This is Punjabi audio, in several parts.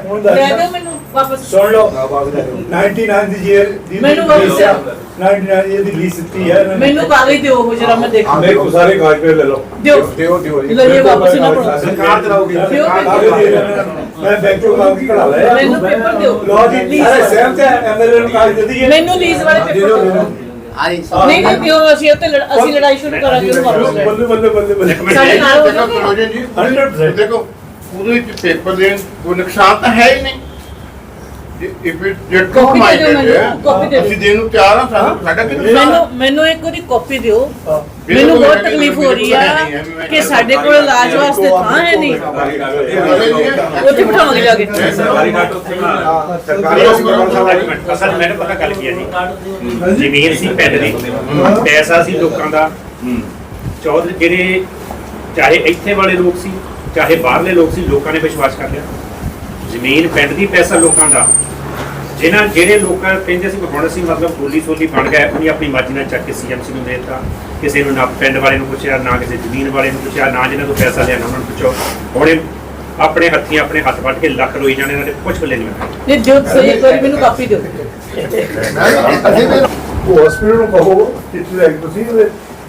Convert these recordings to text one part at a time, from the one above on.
ਹੁਣ ਲੈ ਦੱਸ ਦਿਓ ਮੈਨੂੰ ਵਾਪਸ। ਸੁਣ ਲਓ। 99 ਦੀ year ਦੀ ਮੈਨੂੰ ਵਾਪਸ ਆ। 99 year ਦੀ ਲੀਸ ਦਿੱਤੀ ਹੈ। ਮੈਨੂੰ ਕਾਗਜ਼ ਦਿਓ ਉਹ ਜਰਾ ਮੈਂ ਦੇਖਾਂ ਮੇਰੇ ਕੋ ਸਾਰੇ ਕਾਗਜ਼ ਲੈ ਲਓ। ਦਿਓ। ਦਿਓ ਦਿਓ। ਲੈ ਇਹ ਵਾਪਸ ਨਾ ਪੜੋ ਸਰਕਾਰ ਦੇ ਨੂੰ। ਮੈਂ ਬੈਂਕ ਤੋਂ ਕਾਗਜ਼ ਕਢਾ ਲਿਆ। ਮੈਨੂੰ ਪੇਪਰ ਦਿਓ। ਲੋ ਜੀ Lease ਅਰੇ ਸਹਿਮਤ ਹੈ ਐਮਐਲਏ ਨੂੰ ਕਾਗਜ਼ ਦੇ ਦਈਏ ਮੈਨੂੰ ਲੀਜ਼ ਵਾਲੇ ਪੇਪਰ ਦਿਓ ਨਹੀਂ ਨਹੀਂ ਦਿਓ ਅਸੀਂ ਉੱਤੇ ਅਸੀਂ ਲੜਾਈ ਸ਼ੁਰੂ ਕਰਾਂਗੇ ਉਹਨੂੰ ਵਾਪਸ ਲੈ ਬੱਲੇ ਬੱਲੇ ਬੱਲੇ ਬੱਲੇ ਸਾਡੇ ਨਾਲ ਹੋ ਜਾਓਗੇ? ਕਲੋਜਨ ਜੀ 100% ਦੇਖੋ ਉਹਦੇ ਵਿੱਚ ਪੇਪਰ ਦੇ ਕੋਈ ਨੁਕਸਾਨ ਤਾਂ ਹੈ ਹੀ ਨਹੀਂ। ਇਫ ਇਟ ਜੈਟ ਕੋ Copy ਦੇ ਦਿਓ ਮਾਈਂਡਡ ਮੈਨੂੰ, ਹੈ copy ਦੇ ਦਿਓ। ਅਸੀਂ ਦੇਣ ਨੂੰ ਤਿਆਰ ਹਾਂ ਸਾਨੂੰ ਸਾਡਾ ਕੀ ਨੁਕਸਾਨ? ਮੈਨੂੰ ਮੈਨੂੰ ਇੱਕ ਉਹਦੀ ਕਾਪੀ ਦਿਓ। ਮੈਨੂੰ ਬਹੁਤ ਕੋਲ ਤਕਲੀਫ ਹੋ ਰਹੀ ਹੈ ਆ ਕਿ ਸਾਡੇ ਕੋਲ ਇਲਾਜ ਵਾਸਤੇ ਥਾਂ ਹੈ ਨਹੀਂ। ਉੱਥੇ ਬਿਠਾਵਾਂਗੇ ਜਾ ਕੇ। ਸਰਕਾਰੀ ਘਾਟ ਉੱਥੇ ਬਣਾ ਸਰਕਾਰੀ ਹਸਪਤਾਲ ਸਾਹਿਬ ਅਸਲ ਮੈਨੂੰ ਪਤਾ ਗੱਲ ਕੀ ਹੈ ਜੀ। ਜ਼ਮੀਨ ਸੀ ਪਿੰਡ ਦੀ। ਪੈਸਾ ਸੀ ਲੋਕਾਂ ਦਾ। ਚੌਧਰੀ ਜਿਹੜੇ ਚਾਹੇ ਇੱਥੇ ਵਾਲੇ ਲੋਕ ਸੀ ਚਾਹੇ ਬਾਹਰਲੇ ਲੋਕ ਸੀ ਲੋਕਾਂ ਨੇ ਵਿਸ਼ਵਾਸ ਕਰ ਲਿਆ। ਜ਼ਮੀਨ ਪਿੰਡ ਦੀ ਪੈਸਾ ਲੋਕਾਂ ਦਾ। ਜਿਨ੍ਹਾਂ ਜਿਹੜੇ ਲੋਕਾਂ ਕਹਿੰਦੇ ਸੀ ਹੁਣ ਅਸੀਂ ਮਤਲਬ ਗੋਲੀ ਸੋਲੀ ਬਣ ਗਏ ਉਹਨੇ ਆਪਣੀ ਮਰਜ਼ੀ ਨਾਲ ਚੱਕ ਕੇ ਸੀਐਮਸੀ ਨੂੰ ਦੇ ਦਿੱਤਾ। ਕਿਸੇ ਨੂੰ ਨਾ ਪਿੰਡ ਵਾਲੇ ਨੂੰ ਪੁੱਛਿਆ ਨਾ ਕਿਸੇ ਜ਼ਮੀਨ ਵਾਲੇ ਨੂੰ ਪੁੱਛਿਆ ਨਾ ਜਿਹਨਾਂ ਤੋਂ ਪੈਸਾ ਲਿਆ ਨਾ ਉਹਨਾਂ ਨੂੰ ਪੁੱਛੋ ਹੁਣ ਆਪਣੇ ਹੱਥੀਂ ਆਪਣੇ ਹੱਥ ਵੱਢ ਕੇ ਲੱਖ ਰੋਈ ਜਾਣੇ ਇਹਨਾਂ ਦੇ ਕੁਝ ਬਲੇ ਨਹੀਂ ਮੈਂ ਨਹੀਂ ਦਿਓ ਸਹੀ ਇੱਕ ਵਾਰੀ ਮੈਨੂੰ ਕਾਪੀ ਦਿਓ। ਉਹ ਹਸਪੀਟਲ ਨੂੰ ਕਹੋ ਲੈ ਕੇ ਤੁਸੀਂ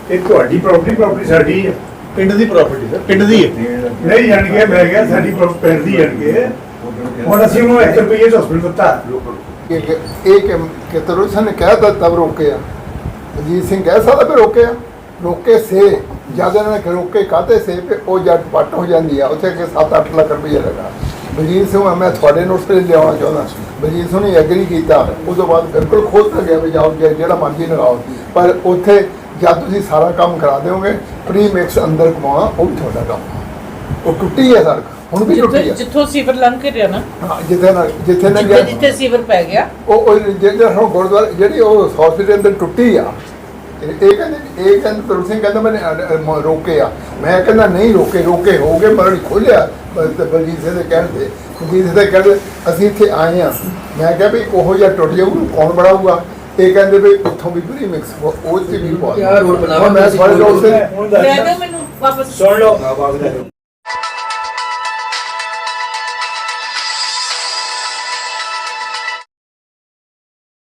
ਇਹ ਤੁਹਾਡੀ ਪ੍ਰਾਪਰਟੀ ਪ੍ਰਾਪਰਟੀ ਸਾਡੀ ਹੈ। ਪਿੰਡ ਦੀ ਪ੍ਰਾਪਰਟੀ ਸਰ ਪਿੰਡ ਦੀ ਹੈ। ਨਹੀਂ ਜਾਣ ਕੇ ਮੈਂ ਕਿਹਾ ਸਾਡੀ ਪ੍ਰਾਪਰਟੀ ਪਿੰਡ ਦੀ ਜਾਣ ਕੇ। ਹੁਣ ਅਸੀਂ ਉਹਨੂੰ 1 ਰੁਪਏ ਚ ਹਸਪੀਟਲ ਦਿੱਤਾ। ਇਹ ਇਹ ਕਿ ਕਿਤਰੋ ਨੇ ਕਹਿ ਦਿੱਤਾ ਤਬ ਰੋਕੇ ਆ। ਅਜੀਤ ਸਿੰਘ ਕਹਿ ਸਕਦਾ ਵੀ ਰੋਕੇ ਆ। ਰੋਕੇ ਸੇ ਜਦ ਇਹਨਾਂ ਨੇ ਰੋਕੇ ਕਾਤੇ ਸੇ? ਤੇ ਉਹ ਜੱਟ ਪੱਟ ਹੋ ਜਾਂਦੀ ਆ। ਉੱਥੇ ਕਿ 7-8 ਲੱਖ ਰੁਪਏ ਲੱਗਾ। ਬਲਜੀਤ ਸਿੰਘ ਮੈਂ ਤੁਹਾਡੇ ਨੋਟ ਤੇ ਲਿਆਉਣਾ ਚਾਹੁੰਦਾ ਬਲਜੀਤ ਸਿੰਘ ਨੇ ਐਗਰੀ ਕੀਤਾ। ਉਸ ਤੋਂ ਬਾਅਦ ਬਿਲਕੁਲ ਖੁਦ ਤਾਂ ਗਿਆ ਵੀ ਜਾਓ ਜਿਹੜਾ ਮਰਜ਼ੀ ਲਗਾਓ। ਪਰ ਉੱਥੇ ਜਦ ਤੁਸੀਂ ਸਾਰਾ ਕੰਮ ਕਰਾ ਦਿਓਗੇ ਪ੍ਰੀ ਮਿਕਸ ਅੰਦਰ ਕਮਾਉਣਾ ਉਹ ਵੀ ਤੁਹਾਡਾ ਕੰਮ। ਉਹ ਟੁੱਟੀ ਹੈ ਸੜਕ ਹੁਣ ਵੀ ਟੁੱਟੀ ਹੈ। ਜਿੱਥੋਂ ਸੀਵਰ ਲੰਘ ਕੇ ਰਿਹਾ ਨਾ ਹਾਂ, ਜਿੱਥੇ ਨਾ ਜਿੱਥੇ ਨਾ ਜਿੱਥੇ ਜਿੱਥੇ ਸੀਵਰ ਪੈ ਗਿਆ। ਉਹ ਉਹ ਜਿਹੜਾ ਹੁਣ ਗੁਰਦੁਆਰਾ ਜਿਹੜੀ ਉਹ ਹਸਪੀਟਲ ਅੰਦਰ ਟੁੱਟੀ ਆ ਇਹ ਕਹਿੰਦੇ ਇਹ ਕਹਿੰਦੇ ਤੁਰ ਸਿੰਘ ਕਹਿੰਦਾ ਮੈਂ ਰੋਕੇ ਆ। ਮੈਂ ਕਹਿੰਦਾ ਨਹੀਂ ਰੋਕੇ ਰੋਕੇ ਹੋਗੇ ਮਰਨ ਖੋਲਿਆ ਬਲਜੀਤ ਸਿੰਘ ਦੇ ਕਹਿਣ ਤੇ ਬਲਜੀਤ ਸਿੰਘ ਦੇ ਕਹਿਣ ਤੇ ਅਸੀਂ ਇੱਥੇ ਆਏ ਆ ਮੈਂ ਕਿਹਾ ਵੀ ਉਹੋ ਜਿਹਾ ਟੁੱਟ ਜਾਊ ਕੌਣ ਬਣਾਊਗਾ? ਇਹ ਕਹਿੰਦੇ ਵੀ ਉੱਥੋਂ ਵੀ ਪੂਰੀ ਮਿਕਸ ਉਹ ਤੇ ਵੀ ਪਾ ਯਾਰ ਰੋਡ ਬਣਾਵਾਂਗੇ ਮੈਂ ਸਾਰੇ ਲੋਕ ਸੇ ਹੁਣ ਲੈ ਦਿਓ ਮੈਨੂੰ ਵਾਪਸ। ਸੁਣ ਲਓ।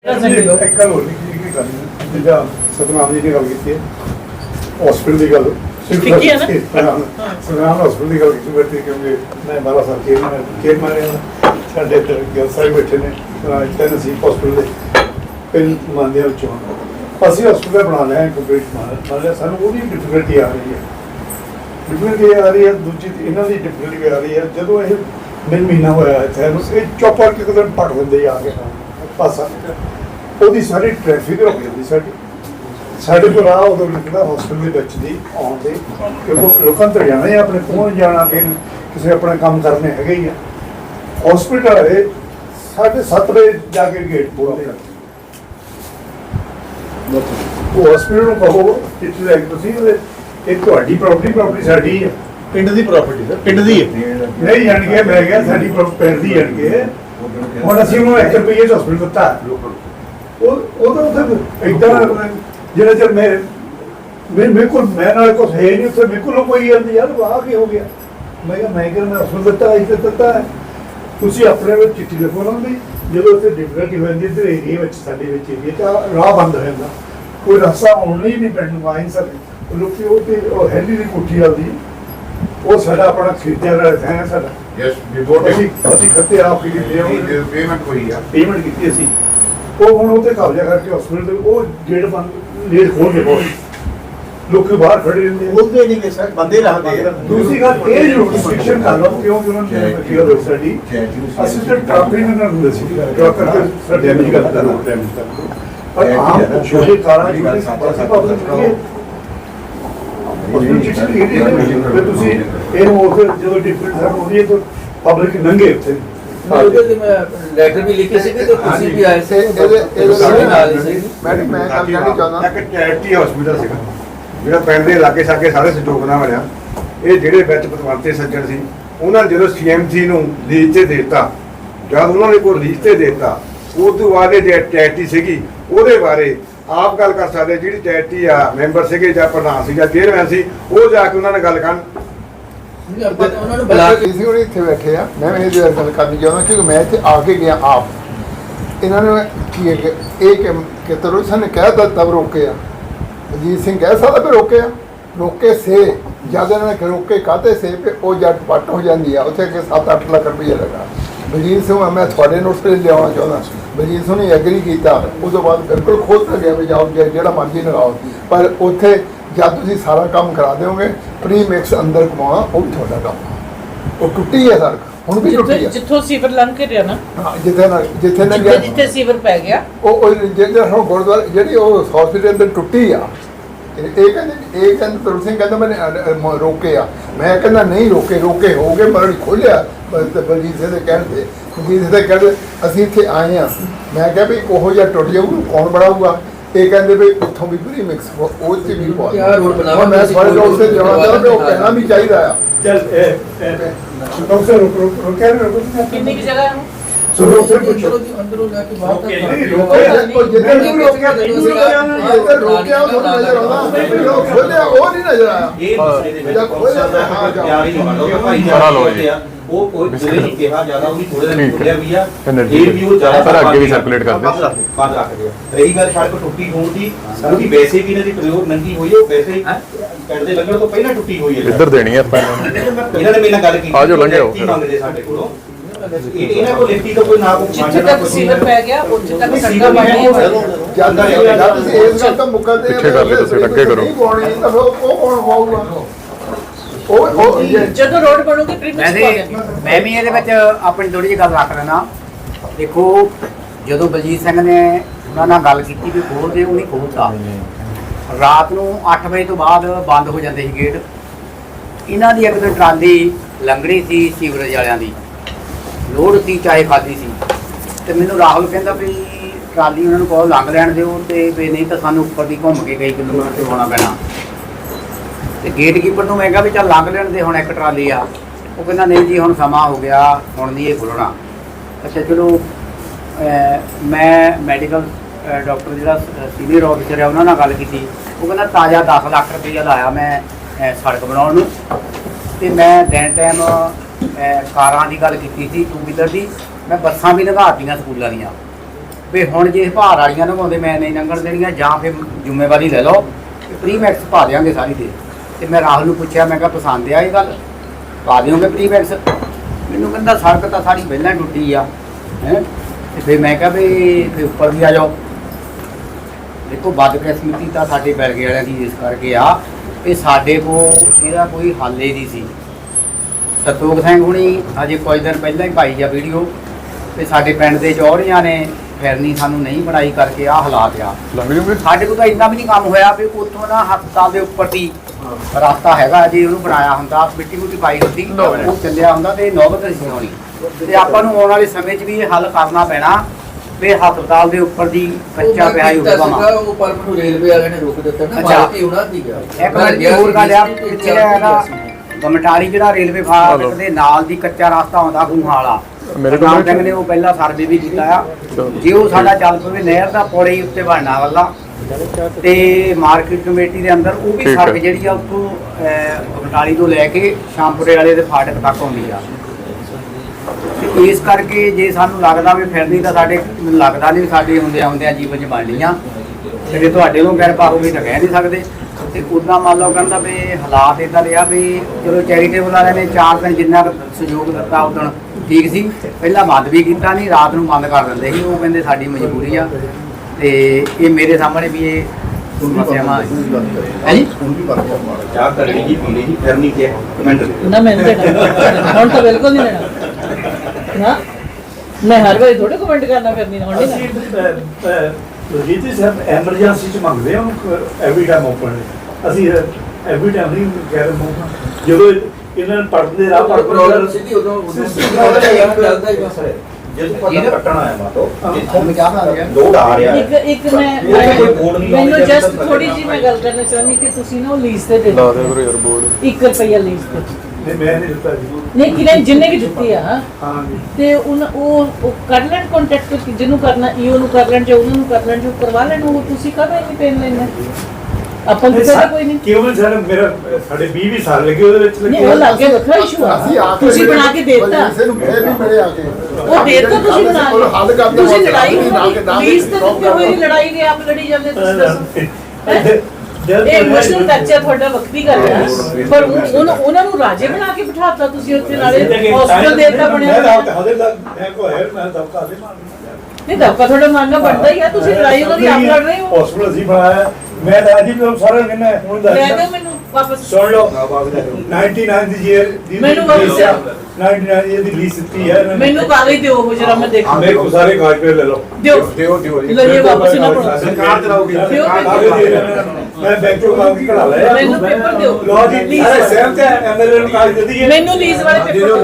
ਇੱਕ ਗੱਲ ਹੋਰ ਨਹੀਂ ਕੀ ਗੱਲ ਜਿਹੜਾ ਸਤਨਾਮ ਜੀ ਨੇ ਗੱਲ ਕੀਤੀ ਹੈ। ਹਸਪੀਟਲ ਦੀ ਗੱਲ। ਫਿੱਕੀ ਹੈ ਨਾ? ਸਤਨਾਮ ਹਸਪੀਟਲ ਦੀ ਗੱਲ ਕੀਤੀ ਬੈਠੀ ਕਿਉਂਕਿ ਮੈਂ 12 ਸਾਲ ਕੇ ਮੈਂ ਕੇ ਮਾਰਿਆ ਸਾਡੇ ਇੱਧਰ ਬੈਠੇ ਨੇ ਤਿੰਨ ਸੀ ਹਸਪੀਟਲ ਦੇ। ਪਿੰਡ ਮੰਨਦੇ ਵਿੱਚੋਂ। ਅਸੀਂ ਹਸਪੀਟਲ ਬਣਾ ਲਿਆ ਕੰਪਲੀਟ ਬਣਾ ਲਿਆ ਸਾਨੂੰ ਉਹਦੀ ਡਿਫਿਕਲਟੀ ਆ ਰਹੀ ਹੈ। ਡਿਫਿਕਲਟੀ ਆ ਰਹੀ ਹੈ, ਦੂਜੀ ਇਹਨਾਂ ਦੀ ਡਿਫਿਕਲਟੀ ਆ ਰਹੀ ਹੈ। ਜਦੋਂ ਇਹ ਮੈਨੂੰ ਮਹੀਨਾ ਹੋਇਆ ਇੱਥੇ ਨੂੰ ਇਹ ਚੌਪਰ ਕਿ ਕਦਮ ਪੜ ਦਿੰਦੇ ਆ ਕੇ ਪਾਸਾ ਉਹਦੀ ਸਾਰੀ ਟ੍ਰੈਫਿਕ ਰੁਕ ਜਾਂਦੀ ਸਾਡੀ। ਸਾਡੇ ਕੋਲ ਰਾਹ ਉਦੋਂ ਨਿਕਲਦਾ ਹਸਪੀਟਲ ਦੇ ਵਿੱਚ ਦੀ ਆਉਣ ਦੇ। ਕਿਉਂਕਿ ਲੋਕਾਂ ਤੋਂ ਜਾਣਾ ਹੈ ਆਪਣੇ ਪਹੁੰਚ ਜਾਣਾ ਫਿਰ ਕਿਸੇ ਆਪਣਾ ਕੰਮ ਕਰਨੇ ਹੈਗੇ ਹੀ ਆ। ਹਸਪੀਟਲ ਹੈ ਸਾਢੇ ਸੱਤ ਵਜੇ ਜਾ ਕੇ ਗੇਟ ਪੂਰਾ ਆ ਉਹ ਹਸਪੀਟਲ ਨੂੰ ਕਹੋ ਕਿੱਥੇ ਲੈ ਕੇ ਤੁਸੀਂ ਇਹ- ਇਹ ਤੁਹਾਡੀ ਪ੍ਰਾਪਰਟੀ ਪ੍ਰਾਪਰਟੀ ਸਾਡੀ ਹੈ ਪਿੰਡ ਦੀ ਪ੍ਰਾਪਰਟੀ ਸਰ ਪਿੰਡ ਦੀ ਹੈ। ਨਹੀਂ ਜਾਣ ਕੇ ਮੈਂ ਕਿਹਾ ਸਾਡੀ ਪ੍ਰਾਪਰਟੀ ਪਿੰਡ ਦੀ ਜਾਣ ਕੇ ਹੁਣ ਅਸੀਂ ਉਹਨੂੰ 1 ਰੁਪਏ ਚ ਹਸਪੀਟਲ ਦਿੱਤਾ। ਉਹ ਉਹ ਤਾਂ ਉੱਥੇ ਇਦਾਂ ਜਿਹੜਾ ਚਿਰ ਮੈਂ ਮੈਂ ਬਿਲਕੁਲ ਮੈਂ ਨਾਲ ਕੁਝ ਹੈ ਨਹੀਂ ਉੱਥੇ ਬਿਲਕੁਲ ਕੋਈ ਗੱਲ ਨਹੀਂ ਯਾਰ ਵਾਹ ਕੀ ਹੋ ਗਿਆ। ਮੈਂ ਕਿਹਾ ਮੈਂ ਕਿਹਾ ਮੈਂ ਹਸਪੀਟਲ ਦਿੱਤਾ ਇੱਥੇ ਦਿੱਤਾ। ਤੁਸੀਂ ਆਪਣੇ ਵਿੱਚ ਚਿੱਠੀ ਲਿਖੋ ਨਾ ਵੀ ਜਦੋਂ ਉੱਥੇ ਡਿਫਿਕਲਟੀ ਹੋ ਜਾਂਦੀ ਹੈ ਏਰੀਆ ਵਿੱਚ ਸਾਡੇ ਵਿੱਚ ਏਰੀਆ ਚ ਰਾਹ ਬੰਦ ਹੋ ਜਾਂਦਾ। ਕੋਈ ਰਸਤਾ ਆਉਣਾ ਹੀ ਨਹੀਂ ਪਿੰਡ ਨੂੰ ਆਈ ਸਕਦੇ ਲੋਕੀ ਉਹ ਤੇ ਉਹ ਹੈਲੀ ਦੀ ਕੋਠੀ ਆਉਂਦੀ ਉਹ ਸਾਡਾ ਆਪਣਾ ਖਰੀਦਿਆ ਹੋਇਆ ਹੈ ਸਾਡਾ। ਯੈਸ ਬਿਫੋਰ ਅਸੀਂ ਅਸੀਂ ਖੱਤੇ ਆਪ ਖਰੀਦੇ ਆ। ਪੇਮੈਂਟ ਹੋਈ ਆ। ਪੇਮੈਂਟ ਕੀਤੀ ਅਸੀਂ। ਉਹ ਹੁਣ ਉੱਤੇ ਕਬਜ਼ਾ ਕਰਕੇ ਹਸਪੀਟਲ ਦੇ ਉਹ ਗੇਟ ਬੰਦ ਗੇਟ ਖੋਲ ਕੇ ਬਹੁਤ ਲੋਕੀ ਬਾਹਰ ਖੜੇ ਰਹਿੰਦੇ। ਬੋਲਦੇ ਨਹੀਂ ਕਿ ਸਰ ਬੰਦੇ ਰੱਖਦੇ ਆ। ਦੂਸਰੀ ਗੱਲ ਇਹ ਜ਼ਰੂਰ ਰਿਸਟ੍ਰਿਕਸ਼ਨ ਕਰ ਲਓ ਕਿਉਂ ਕਿ ਉਹਨਾਂ ਨੇ ਮਟੀਰੀਅਲ ਹੋ ਸਾਡੀ। ਅਸਿਸਟੈਂਟ ਟ੍ਰਾਫਿਕ ਨਾਲ ਹੁੰਦੇ ਸੀ। ਟਰੱਕ ਕਰਕੇ ਸਰ ਡੈਮੇਜ ਕਰਦਾ ਨਾ ਡੈਮੇਜ ਕਰਦਾ ਪਰ ਆਮ ਛੋਟੇ ਕਾਰਾਂ ਜਿਹੜੇ ਤੇ ਤੁਸੀਂ ਇਹਨੂੰ ਉਹ ਫਿਰ ਜਦੋਂ ਡਿਫਰੈਂਟ ਸਰ ਹੁੰਦੀ ਹੈ ਤਾਂ ਪਬਲਿਕ ਨੰਗੇ ਉੱਥੇ ਲੈਟਰ ਵੀ ਲਿਖੇ ਸੀ ਕਿ ਤੁਸੀਂ ਵੀ ਆਏ ਸੀ। ਇਹਦੇ ਇਹਦੇ ਨਾਲ ਹੀ ਸੀ ਮੈਂ ਮੈਂ ਗੱਲ ਕਹਿਣੀ ਚਾਹੁੰਦਾ। ਇੱਕ ਚੈਰਿਟੀ ਹਸਪੀਟਲ ਸੀਗਾ। ਜਿਹੜਾ ਪਿੰਡ ਦੇ ਇਲਾਕੇ ਸਾਕੇ ਸਾਰੇ ਸੰਜੋਗ ਨਾਲ ਬਣਿਆ। ਇਹ ਜਿਹੜੇ ਵਿੱਚ ਪਤਵੰਤੇ ਸੱਜਣ ਸੀ ਉਹਨਾਂ ਨੇ ਜਦੋਂ ਸੀਐਮਸੀ ਨੂੰ ਲੀਜ਼ ਤੇ ਦਿੱਤਾ ਜਦ ਉਹਨਾਂ ਨੇ ਕੋਈ ਲੀਜ਼ ਤੇ ਦਿੱਤਾ ਉਸ ਤੋਂ ਬਾਅਦ ਇਹ ਜਿਹੜੀ ਚੈਰਿਟੀ ਸੀਗੀ ਉਹਦੇ ਬਾਰੇ ਆਪ ਗੱਲ ਕਰ ਸਕਦੇ ਜਿਹੜੀ ਚੈਰਿਟੀ ਆ ਮੈਂਬਰ ਸੀਗੇ ਜਾਂ ਪ੍ਰਧਾਨ ਸੀ ਜਾਂ ਚੇਅਰਮੈਨ ਸੀ ਉਹ ਜਾ ਕੇ ਉਹਨਾਂ ਨਾਲ ਗੱਲ ਕਰਨ। ਨਹੀਂ, ਆਪਾਂ ਤਾਂ ਉਹਨਾਂ ਨੂੰ ਬੁਲਾ ਕੇ ਸੀ ਉਹਨੇ ਇੱਥੇ ਬੈਠੇ ਆ ਮੈਂ ਵੀ ਇਹਦੀ ਗੱਲ ਕਰਨੀ ਚਾਹੁੰਦਾ ਕਿਉਂਕਿ ਮੈਂ ਇੱਥੇ ਆ ਕੇ ਗਿਆ ਆਪ। ਇਹਨਾਂ ਨੇ ਕੀ ਇਹ ਕਿ ਕਿ ਤਰੋਸਨ ਨੇ ਕਹਿ ਦਿੱਤਾ ਤਬ ਰੋਕੇ ਆ। ਅਜੀਤ ਸਿੰਘ ਕਹਿ ਸਕਦਾ ਵੀ ਰੋਕੇ ਆ। ਰੋਕੇ ਸੇ, ਜਦ ਇਹਨਾਂ ਨੇ ਰੋਕੇ ਕਾਤੇ ਸੇ ਤੇ ਉਹ ਜੱਟ ਪੱਟ ਹੋ ਜਾਂਦੀ ਆ। ਉੱਥੇ ਕਿ 7-8 ਲੱਖ ਰੁਪਏ ਲੱਗਾ। ਬਲਜੀਤ ਸਿੰਘ, ਮੈਂ ਤੁਹਾਡੇ ਨੋਟ ਤੇ ਲਿਆਉਣਾ ਚਾਹੁੰਦਾ। ਬਲਜੀਤ ਸਿੰਘ ਨੇ ਐਗਰੀ ਕੀਤਾ। ਉਸ ਤੋਂ ਬਾਅਦ ਬਿਲਕੁਲ ਖੁਦ ਕਰ ਗਿਆ ਵੀ ਜਾਓ ਜਿਹੜਾ ਮਰਜ਼ੀ ਲਗਾਓ। ਪਰ ਉੱਥੇ ਜਦ ਤੁਸੀਂ ਸਾਰਾ ਕੰਮ ਕਰਾ ਦਿਓਗੇ ਪ੍ਰੀ ਮਿਕਸ ਅੰਦਰ ਕਮਾਉਣਾ ਉਹ ਵੀ ਤੁਹਾਡਾ ਕੰਮ ਉਹ ਟੁੱਟੀ ਹੈ ਸੜਕ। ਹੁਣ ਵੀ ਟੁੱਟੀ ਜਿੱਥੇ ਹੈ ਜਿੱਥੋਂ ਸੀਵਰ ਲੰਘ ਕੇ ਰਿਹਾ ਨਾ। ਹਾਂ, ਜਿੱਥੇ ਨਾ ਜਿੱਥੇ ਨਾ ਜਿੱਥੇ ਜਿੱਥੇ ਸੀਵਰ ਪੈ ਗਿਆ। ਉਹ ਉਹ ਜਿਹੜਾ ਹੁਣ ਗੁਰਦੁਆਰਾ ਜਿਹੜੀ ਉਹ ਹਸਪੀਟਲ ਦੇ ਟੁੱਟੀ ਆ ਇਹ ਇਹ ਕਹਿੰਦੇ ਇਹ ਕਹਿੰਦੇ ਤੁਰ ਸਿੰਘ ਕਹਿੰਦਾ ਮ- ਰੋਕੇ ਆ। ਮੈਂ ਕਹਿੰਦਾ ਨਹੀਂ ਰੋਕੇ ਰੋਕੇ ਹੋ ਗਏ ਮਰਨ ਖੋਲਿਆ। ਬਲਜੀਤ ਸਿੰਘ ਦੇ ਕਹਿਣ ਤੇ ਬਲਜੀਤ ਸਿੰਘ ਦੇ ਕਹਿੰਦੇ ਅਸੀਂ ਇੱਥੇ ਆਏ ਆ ਮੈਂ ਕਿਹਾ ਵੀ ਉਹੋ ਜਿਹਾ ਟੁੱਟ ਜਾਊਗਾ ਕੌਣ ਬਣਾਊਗਾ? ਇਹ ਕਹਿੰਦੇ ਵੀ ਉੱਥੋਂ ਵੀ ਪੂਰੀ ਮਿਕਸ ਉਹ ਚ ਵੀ ਬਹੁਤ ਕਿਆ ਰੋਡ ਬਣਾਵਾਂਗੇ ਮੈਂ ਸਾਰੇ ਲੋਕ ਸੇ ਜਵਾਬ ਦਿਆਂ ਵੀ ਉਹ ਕਹਿਣਾ ਵੀ ਚਾਹੀਦਾ ਆ। ਚੱਲ ਡਾਕਟਰ ਰੁਕ ਰੁਕ ਰੁਕਿਆ ਨਾ ਰੁਕ ਕਿੰਨੀ ਕੁ ਜਗ੍ਹਾ ਹੈ? ਉਹ? ਸੋ ਡਾਕਟਰ ਪੁੱਛੋ। ਅੰਦਰੋਂ ਲੈ ਕੇ ਬਾਹਰ ਤੱਕ ਰੋਕੇ ਨਹੀਂ, ਉਹ ਰੋਕੇ। ਉਹ ਜਿੱਦਾਂ ਨੂੰ ਰੋਕਿਆ ਜਦੋਂ ਜਿੱਦਾਂ ਰੋਕਿਆ ਉਹ ਤੁਹਾਨੂੰ ਨਜ਼ਰ ਆਉਂਦਾ। ਜਿਹੜਾ ਖੋਲਿਆ ਉਹ ਨਹੀਂ ਨਜ਼ਰ ਆਇਆ। ਇਹ ਮਸਲੇ ਦੇ ਵਿੱਚ ਜਾਂ ਕੋਈ ਦਾ ਹਾਂ, ਜਾਂ- ਪਿਆਰ ਹੀ ਨਹੀਂ ਮੰਨਦਾ ਕਿ ਭਾਈ ਬਣਾ ਲਓ ਜੀ। ਆ ਉਹ ਕੋਈ ਜਿਹੜੇ ਨਹੀਂ ਕਿਹਾ ਜ਼ਿਆਦਾ ਉਹਦੀ ਥੋੜੇ ਦਿਨ ਠੀਕ ਖੁੱਲਿਆ ਹੈ। ਵੀ ਆ। Energy ਇਹ ਵੀ ਉਹ ਜ਼ਿਆਦਾ ਸਰ, ਅੱਗੇ ਵੀ circulate ਕਰਦੇ। ਬੰਦ ਰੱਖਦੇ ਬੰਦ ਰੱਖਦੇ ਆ ਰਹੀ ਗੱਲ ਸੜਕ ਟੁੱਟੀ ਹੋਣ ਦੀ ਉਹਦੀ ਵੈਸੇ ਵੀ ਇਹਨਾਂ ਦੀ ਪ੍ਰਯੋਗ ਨੰਗੀ ਹੋਈ ਹੈ ਉਹ ਵੈਸੇ ਹੀ ਪਿੰਡ ਦੇ ਲੱਗਣ ਤੋਂ ਪਹਿਲਾਂ ਟੁੱਟੀ ਹੋਈ ਹੈ ਇੱਧਰ ਦੇਣੀ ਆ ਆਪਾਂ ਇਹਨਾਂ ਨੂੰ। ਇਹਨਾਂ ਨੇ ਮੇਰੇ ਨਾਲ ਗੱਲ ਕੀਤੀ ਆ ਜਾਓ, ਲੰਘੇ ਕੀ ਫਿਰ। ਮੰਗਦੇ ਸਾਡੇ ਕੋਲੋਂ। ਇਹ- ਇਹਨਾਂ ਕੋਲ ਲਿਖਤੀ ਤਾਂ ਕੋਈ ਨਾ ਕੋਈ ਜਿੱਥੇ ਤੱਕ ਸੀਵਰ ਪੈ ਗਿਆ ਉੱਥੇ ਤੱਕ ਸੜਕਾਂ ਬਣਨੀਆਂ ਜਦ ਜਦ ਤੁਸੀਂ ਇਸ ਗੱਲ ਤੋਂ ਮੁੱਕਰਦੇ ਪਿੱਛੇ ਕਰ ਲਓ ਤੁਸੀਂ, ਅੱਗੇ ਕਰੋ। ਨਹੀਂ ਪਾਉਣੀ ਤਾਂ ਫਿਰ ਉਹ ਕੌਣ ਪਾਊਗਾ? ਉਹ ਉਹ ਜੇ- ਜਦੋਂ ਰੋਡ ਬਣੂਗੀ ਵੈਸੇ ਮੈਂ ਵੀ ਇਹਦੇ ਵਿੱਚ ਆਪਣੀ ਥੋੜੀ ਜਿਹੀ ਗੱਲ ਰੱਖ ਲੈਣਾ ਦੇਖੋ ਜਦੋਂ ਬਲਜੀਤ ਸਿੰਘ ਨੇ ਉਹਨਾਂ ਨਾਲ ਗੱਲ ਕੀਤੀ ਵੀ ਖੋਲ ਦੇ ਉਹ ਨਹੀਂ ਖੋਲਤਾ ਰਾਤ ਨੂੰ 8 ਵਜੇ ਤੋਂ ਬਾਅਦ ਬੰਦ ਹੋ ਜਾਂਦੇ ਸੀ ਗੇਟ। ਇਹਨਾਂ ਦੀ ਇੱਕ ਦਿਨ ਟਰਾਲੀ ਲੰਗੜੀ ਸੀ ਸੀਵਰੇਜ ਵਾਲਿਆਂ ਦੀ। ਲੋਡ ਸੀ ਚਾਹੇ ਖਾਦੀ ਸੀ। ਤੇ ਮੈਨੂੰ ਰਾਹੁਲ ਕਹਿੰਦਾ ਵੀ ਟਰਾਲੀ ਉਹਨਾਂ ਨੂੰ ਕੋਲ ਲੰਘ ਲੈਣ ਦਿਓ ਤੇ ਵੀ ਨਹੀਂ ਤਾਂ ਸਾਨੂੰ ਉੱਪਰ ਦੀ ਘੁੰਮ ਕੇ ਕਈ ਕਿਲੋਮੀਟਰ ਹੋਣਾ ਪੈਣਾ। ਤੇ ਗੇਟ ਕੀਪਰ ਨੂੰ ਮੈਂ ਕਿਹਾ ਵੀ ਚੱਲ ਲੰਘ ਲੈਣ ਦੇ ਹੁਣ ਇੱਕ ਟਰਾਲੀ ਆ। ਉਹ ਕਹਿੰਦਾ, ਨਹੀਂ ਜੀ, ਹੁਣ ਸਮਾਂ ਹੋ ਗਿਆ, ਹੁਣ ਨਹੀਂ ਇਹ ਖੁੱਲਣਾ ਅੱਛਾ, ਚਲੋ ਮੈਂ ਮੈਡੀਕਲ ਡਾਕਟਰ ਜਿਹੜਾ ਸੀਨੀਅਰ ਆਫੀਸਰ ਹੈ ਉਹਨਾਂ ਨਾਲ ਗੱਲ ਕੀਤੀ। ਉਹ ਕਹਿੰਦਾ, ਤਾਜ਼ਾ 10 ਲੱਖ ਰੁਪਈਆ ਲਾਇਆ ਮੈਂ ਸੜਕ ਬਣਾਉਣ ਨੂੰ। ਤੇ ਮੈਂ ਦਿਨ ਟਾਈਮ ਕਾਰਾਂ ਦੀ ਗੱਲ ਕੀਤੀ ਸੀ ਟੂ ਵੀਲਰ ਦੀ। ਮੈਂ ਬੱਸਾਂ ਵੀ ਲੰਘਾਤੀਆਂ ਸਕੂਲਾਂ ਦੀਆਂ। ਵੀ ਹੁਣ ਜੇ ਭਾਰ ਵਾਲੀਆਂ ਲੰਘਾਉਂਦੇ, ਮੈਂ ਨਹੀਂ ਲੰਘਣ ਦੇਣੀਆਂ, ਜਾਂ ਫਿਰ ਜ਼ਿੰਮੇਵਾਰੀ ਲੈ ਲਓ ਪ੍ਰੀ ਮੈਕਸ ਪਾ ਦਿਆਂਗੇ ਸਾਰੀ ਦੇ ਤੇ ਮੈਂ ਰਾਹੁਲ ਨੂੰ ਪੁੱਛਿਆ ਮੈਂ ਕਿਹਾ ਪਸੰਦ ਆ ਇਹ ਗੱਲ? ਪਾ ਦਿਓਗੇ ਪ੍ਰੀ ਮੈਕਸ ਮੈਨੂੰ ਕਹਿੰਦਾ ਸੜਕ ਤਾਂ ਸਾਡੀ ਪਹਿਲਾਂ ਟੁੱਟੀ ਆ ਹੈ? ਤੇ ਫਿਰ ਮੈਂ ਕਿਹਾ ਵੀ ਫਿਰ ਉੱਪਰ ਵੀ ਆ ਜਾਓ। ਦੇਖੋ ਬਦਕਿਸਮਤੀ ਤਾਂ ਸਾਡੇ ਬੈਲਗੇ ਵਾਲਿਆਂ ਦੀ ਇਸ ਕਰਕੇ ਆ ਇਹ ਸਾਡੇ ਕੋਲ ਇਹਦਾ ਕੋਈ ਹੱਲ ਹੀ ਨਹੀਂ ਸੀ। ਸਤੋਖ ਸਿੰਘ ਹੁਣੀ ਅਜੇ ਕੁਝ ਦਿਨ ਪਹਿਲਾਂ ਹੀ ਪਾਈ ਆ ਵੀਡੀਓ ਤੇ ਸਾਡੇ ਪਿੰਡ ਦੇ ਚੌੜੀਆਂ ਨੇ ਫਿਰਨੀ ਸਾਨੂੰ ਨਹੀਂ ਬਣਾਈ ਕਰਕੇ ਆ ਹਾਲਾਤ ਆ। ਸਾਡੇ ਕੋਲ ਤਾਂ ਇੰਨਾ ਵੀ ਨਹੀਂ ਕੰਮ ਹੋਇਆ ਵੀ ਉੱਥੋਂ ਨਾ ਹਸਪਤਾਲ ਦੇ ਉੱਪਰ ਦੀ ਰਸਤਾ ਹੈਗਾ ਜੇ ਉਹਨੂੰ ਬਣਾਇਆ ਹੁੰਦਾ ਮਿੱਟੀ ਮੁੱਟੀ ਪਾਈ ਹੁੰਦੀ ਉਹ ਚੱਲਿਆ ਹੁੰਦਾ ਤੇ ਨੌਬਤ ਨਹੀਂ ਆਉਣੀ। ਤੇ ਆਪਾਂ ਨੂੰ ਆਉਣ ਵਾਲੇ ਸਮੇਂ 'ਚ ਵੀ ਇਹ ਹੱਲ ਕਰਨਾ ਪੈਣਾ ਵੀ ਹਸਪਤਾਲ ਦੇ ਉੱਪਰ ਦੀ ਕੱਚਾ ਪਿਆ ਹੀ ਹੋਊਗਾ ਸੀਗਾ, ਉਹ ਪਰ ਨੂੰ ਰੇਲਵੇ ਵਾਲਿਆਂ ਨੇ ਰੋਕ ਦਿੱਤਾ ਨਾ ਅੱਛਾ। ਮਾਰ ਕੇ ਉਹਨਾਂ ਦੀ ਗਿਆ ਇੱਕ ਹੋਰ ਗੱਲ ਆ। ਪਿੱਛੇ ਹੈਗਾ ਗਮਟਾਲੀ ਜਿਹੜਾ ਰੇਲਵੇ ਫਾਟਕ ਦੇ ਨਾਲ ਦੀ ਕੱਚਾ ਰਸਤਾ ਆਉਂਦਾ ਵਾਲਾ ਮੇਰੇ ਕੋਲ ਨੇ ਉਹ ਪਹਿਲਾਂ ਸਰਵੇ ਵੀ ਕੀਤਾ ਆ। ਜੇ ਉਹ ਸਾਡਾ ਚੱਲ ਪਵੇ ਨਹਿਰ ਦਾ ਹੀ ਉੱਤੇ ਬਣਨਾ ਵਾਲਾ ਤੇ ਮਾਰਕੀਟ ਕਮੇਟੀ ਦੇ ਅੰਦਰ ਉਹ ਵੀ ਠੀਕ ਹੈ। ਸੜਕ ਜਿਹੜੀ ਆ ਉੱਥੋਂ ਅਹ, ਬਟਾਲੀ ਤੋਂ ਲੈ ਕੇ ਸ਼ਾਮਪੁਰੇ ਵਾਲੇ ਦੇ ਫਾਟਕ ਤੱਕ ਆਉਂਦੀ ਆ। ਤੇ ਇਸ ਕਰਕੇ ਜੇ ਸਾਨੂੰ ਲੱਗਦਾ ਵੀ ਫਿਰਨੀ ਤਾਂ ਸਾਡੇ ਮੈਨੂੰ ਲੱਗਦਾ ਨਹੀਂ ਸਾਡੇ ਹੁੰਦਿਆਂ ਹੁੰਦਿਆਂ ਜੀਵਨ ਚ ਬਣਨੀਆਂ ਤੇ ਜੇ ਤੁਹਾਡੇ ਨੂੰ ਕਿਰਪਾ ਹੋਵੇ ਤਾਂ ਕਹਿ ਨਹੀਂ ਸਕਦੇ। ਤੇ ਉਦਾਂ ਮੰਨ ਲਓ ਕਹਿੰਦਾ ਵੀ ਹਾਲਾਤ ਇਦਾਂ ਦੇ ਆ ਵੀ ਚਲੋ ਚੈਰੀਟੇਬਲ ਵਾਲਿਆਂ ਨੇ ਚਾਰ ਦਿਨ ਜਿੰਨਾ ਕੁ ਸਹਿਯੋਗ ਦਿੱਤਾ ਉਦੋਂ ਠੀਕ ਸੀ। ਪਹਿਲਾਂ ਬੰਦ ਵੀ ਕੀਤਾ ਨਹੀਂ ਰਾਤ ਨੂੰ ਬੰਦ ਕਰ ਦਿੰਦੇ ਸੀ। ਉਹ ਕਹਿੰਦੇ ਸਾਡੀ ਮਜਬੂਰੀ ਆ। ਤੇ ਇਹ ਮੇਰੇ ਸਾਹਮਣੇ ਵੀ ਇਹ ਸਮੱਸਿਆਵਾਂ ਹੈ। ਜੀ? ਚਾਹ ਕਰਨੀ ਜੀ ਪੀਣੀ ਜੀ ਫਿਰ ਨਹੀਂ ਕਿ ਕਮੈਂਟ ਦੇ ਨਾ ਮੈਂ ਨਹੀਂ ਦੇਣਾ। ਹੁਣ ਤਾਂ ਬਿਲਕੁਲ ਨਹੀਂ ਦੇਣਾ। ਨਾ ਮੈਂ ਹਰ ਵਾਰੀ ਥੋੜੇ ਕਮੈਂਟ ਕਰਨਾ ਫਿਰ ਨਹੀਂ ਹੁਣ ਨਹੀਂ ਦੇਣਾ। ਜੀ ਸਰ ਐਮਰਜੈਂਸੀ ਚ ਮੰਗਦੇ ਆ ਐਵਰੀ ਟਾਈਮ ਓਪਨ ਅਸੀਂ ਐਵਰੀ ਟਾਈਮ ਨਹੀਂ ਕਹਿ ਮੌਕਾ ਜਦੋਂ ਇਹਨਾਂ ਪੜਦੇ ਰਾਹ ਪੜ ਪ੍ਰੋਬਲਮ ਸਿੱਧੀ ਉਦੋਂ ਉਦੋਂ ਚੱਲਦਾ ਹੀ ਬਸ। ਜਦੋਂ ਪਤਾ ਕੱਟਣ ਆਇਆ ਮਾਤੋ ਮੈਂ ਚਾਹ ਬਣਾ ਰਿਹਾ ਲੋਡ ਆ ਰਿਹਾ ਇੱਕ ਇੱਕ ਮੈਂ ਇਹ ਕੋਈ ਬੋਰਡ ਨਹੀਂ ਮੈਨੂੰ ਲਾਉਂਦੇ ਜਸਟ ਜਦੋਂ ਥੋੜੀ ਜੀ ਮੈਂ ਗੱਲ ਕਰਨਾ ਚਾਹੁੰਦੀ ਕਿ ਤੁਸੀਂ ਨਾ ਉਹ ਲੀਜ਼ ਤੇ ਦੇ ਲਾ ਦਿਓ। ਦੇ ਕਰੋ ਯਾਰ ਬੋਰਡ 1 ਰੁਪਿਆ ਲੀਜ਼ ਤੇ ਨਹੀਂ ਮੈਂ ਨਹੀਂ ਦਿੱਤਾ ਜੀ। ਨਹੀਂ ਕਿਨੇ ਜਿੰਨੇ ਕੀ ਦਿੱਤੀ ਆ ਹਾਂ। ਜੀ ਤੇ ਉਹ ਉਹ ਉਹ ਕਰ ਲੈਣ ਕੰਟੈਕਟ ਜਿਹਨੂੰ ਕਰਨਾ ਈਓ ਨੂੰ ਕਰ ਲੈਣ ਜਾਂ ਉਹਨਾਂ ਨੂੰ ਕਰ ਲੈਣ ਜੋ ਕਰਵਾ ਲੈਣ ਉਹ ਤੁਸੀਂ ਕਦੋਂ ਇੰਨੀ ਪੇਨ ਲੈਣਾ ਆਪਾਂ ਨੂੰ ਤਾਂ ਕੋਈ ਨਹੀਂ। ਕਿਉਂ ਮੈਂ ਸਰ ਮੇਰਾ ਸਾਡੇ 20 20 ਸਾਲ ਲੱਗੇ ਉਹਦੇ ਵਿੱਚ ਨਹੀਂ ਉਹ ਲੱਗੇ ਵੱਖਰਾ ਇਸ਼ੂ ਆ। ਅਸੀਂ ਆ ਕੇ ਤੁਸੀਂ ਬਣਾ ਕੇ ਦੇਤਾ। ਕਿਸੇ ਨੂੰ ਫੇਰ ਵੀ ਮਿਲੇ ਆ ਕੇ। ਉਹ ਦੇ ਤਾਂ ਤੁਸੀਂ ਬਣਾ ਉਹ ਹੱਲ ਕੇ ਕਰਦੇ ਤੁਸੀਂ ਲੜਾਈ ਨਾ ਕੇ- ਨਾ ਕੇ ਪਲੀਜ਼ ਤੇ ਦਿੱਤੀ ਹੋਈ ਲੜਾਈ ਨੇ ਆਪ ਲੜੀ ਜਾਂਦੇ ਤੁਸੀਂ ਦੱਸੋ। ਇਹ ਇਮੋਸ਼ਨਲ ਟੱਚ ਤੁਹਾਡਾ ਵੱਖਰੀ ਗੱਲ ਹੈ। ਪਰ ਉਹ- ਉਹਨਾਂ ਨੂੰ ਰਾਜੇ ਬਣਾ ਕੇ ਬਿਠਾਤਾ ਤੁਸੀਂ ਉੱਥੇ ਨਾਲੇ ਹਸਪੀਟਲ ਦੇਤਾ ਬਣਿਆ ਮੈਂ ਹਦੇ ਲੱਗ ਮੈਂ ਕੋ ਹੈ ਮੈਂ ਦਬਕਾ ਦੇ ਮਾਰ ਨਹੀਂ ਦਬਕਾ ਤੁਹਾਡਾ ਮੰਨਣਾ ਬਣਦਾ ਹੀ ਆ ਤੁਸੀਂ ਲੜਾਈ ਉਹਨਾਂ ਦੀ ਆਪ ਲੜ ਰਹੇ ਹੋ। ਹਸਪੀਟਲ ਅਸੀਂ ਬਣਾਇਆ। ਮੈਂ ਤਾਂ ਅਜੀਬ ਲੋਕ ਸਾਰਾ ਕਹਿੰਦਾ ਹੁਣ ਦਾ ਲੈ ਦਿਓ ਮੈਨੂੰ ਵਾਪਸ ਸੁਣ ਲਓ। 99 ਦੀ year ਦੀ ਮੈਨੂੰ lease ਵਾਪਸ ਆ। 99 year ਦੀ ਲੀਸ ਦਿੱਤੀ ਹੈ ਇਹਨਾਂ ਨੇ। ਮੈਨੂੰ ਕਾਗਜ਼ ਦਿਓ ਉਹ ਜਰਾ ਮੈਂ ਦੇਖਾਂ ਮੇਰੇ ਕੋ ਸਾਰੇ ਕਾਗਜ਼ ਪੇ ਲੈ ਲਓ। ਦਿਓ। ਦਿਓ ਦਿਓ ਜੀ। ਲਈਏ ਵਾਪਸ ਨਾ ਪੜੋ ਸਰਕਾਰ ਚਲਾਊਗੀ ਦਿਓ ਕਾਗਜ਼ ਦੇ ਰਹੇ ਨੇ। ਮੈਂ ਬੈਂਕ ਤੋਂ ਕਾਗਜ਼ ਕਢਾ ਲਿਆ। ਮੈਨੂੰ ਪੇਪਰ ਦਿਓ। ਲੋ ਜੀ ਸਾਰੇ ਸਹਿਮਤ ਹੈ ਐਮਐਲਏ ਨੂੰ ਕਾਗਜ਼ ਦੇ ਦਈਏ। ਮੈਨੂੰ ਲੀਜ਼ ਵਾਲੇ ਪੇਪਰ ਦਿਓ